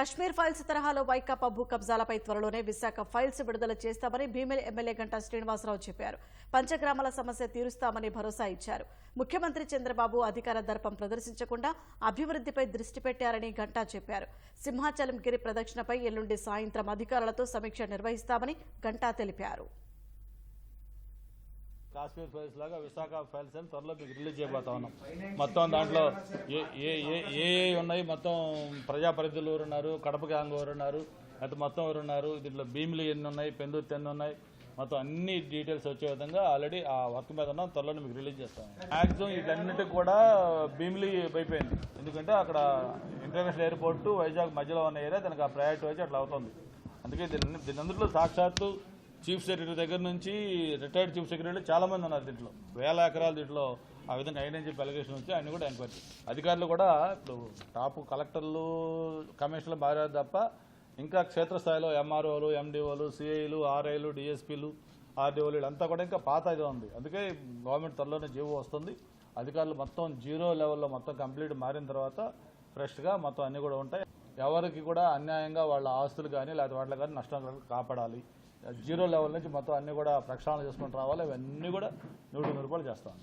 Kashmir files తరహాలో వైకాపా భూ కబ్జాలపై త్వరలోనే విశాఖ ఫైల్స్ విడుదల చేస్తామని భీమిలి ఎమ్మెల్యే గంటా శ్రీనివాసరావు చెప్పారు. పంచగ్రామాల సమస్య తీరుస్తామని భరోసా ఇచ్చారు. ముఖ్యమంత్రి చంద్రబాబు అధికార దర్పం ప్రదర్శించకుండా అభివృద్ధిపై దృష్టి పెట్టారని గంటా చెప్పారు. సింహాచలం గిరి ప్రదక్షిణపై ఎల్లుండి సాయంత్రం అధికారులతో సమీక్ష నిర్వహిస్తామని గంటా తెలిపారు. కాశ్మీర్ ఫైల్స్ లాగా విశాఖ ఫైల్స్ అని త్వరలో మీకు రిలీజ్ చేయబోతా ఉన్నాం. మొత్తం దాంట్లో ఏ ఏ ఏ ఉన్నాయి? మొత్తం ప్రజాప్రతినిధులు ఎవరు ఉన్నారు కడప గ్యాంగ్ ఎవరు ఉన్నారు అయితే మొత్తం ఎవరు ఉన్నారు దీంట్లో భీములు ఎన్ని ఉన్నాయి? పెందుర్తి ఎన్ని ఉన్నాయి? మొత్తం అన్ని డీటెయిల్స్ వచ్చే విధంగా ఆల్రెడీ ఆ వర్క్ మీద ఉన్నాం. త్వరలో మీకు రిలీజ్ చేస్తాం. మ్యాక్సిమం వీటన్నిటికి కూడా భీమిలి అయిపోయింది. ఎందుకంటే అక్కడ ఇంటర్నేషనల్ ఎయిర్పోర్ట్ వైజాగ్ మధ్యలో ఉన్న ఏరియా దానికి ఆ ప్రయారిటీ వచ్చి అట్లా అవుతుంది. అందుకే దీని దీని అందులో సాక్షాత్తు చీఫ్ సెక్రటరీ దగ్గర నుంచి రిటైర్డ్ చీఫ్ సెక్రటరీ చాలామంది ఉన్నారు దీంట్లో. వేల ఎకరాలు దీంట్లో ఆ విధంగా అయినని చెప్పి అలిగేషన్ వచ్చి ఆయన కూడా ఎంక్వైరీ అధికారులు కూడా ఇప్పుడు టాప్ కలెక్టర్లు కమిషనర్లు మారారు తప్ప ఇంకా క్షేత్రస్థాయిలో ఎంఆర్ఓలు ఎండిఓలు సిఐలు ఆర్ఐలు డిఎస్పీలు ఆర్డీఓలు వీళ్ళంతా కూడా ఇంకా పాత ఇదే ఉంది. అందుకే గవర్నమెంట్ త్వరలోనే జీవో వస్తుంది. అధికారులు మొత్తం జీరో లెవెల్లో మొత్తం కంప్లీట్ మారిన తర్వాత ఫ్రెష్గా మొత్తం అన్నీ కూడా ఉంటాయి. ఎవరికి కూడా అన్యాయంగా వాళ్ళ ఆస్తులు కానీ లేకపోతే వాటిలో కానీ నష్టం కాపాడాలి. జీరో లెవెల్ నుంచి మొత్తం అన్ని కూడా ప్రక్షాళన చేసుకుంటూ రావాలి. ఇవన్నీ కూడా నూట రూపాయలు చేస్తాను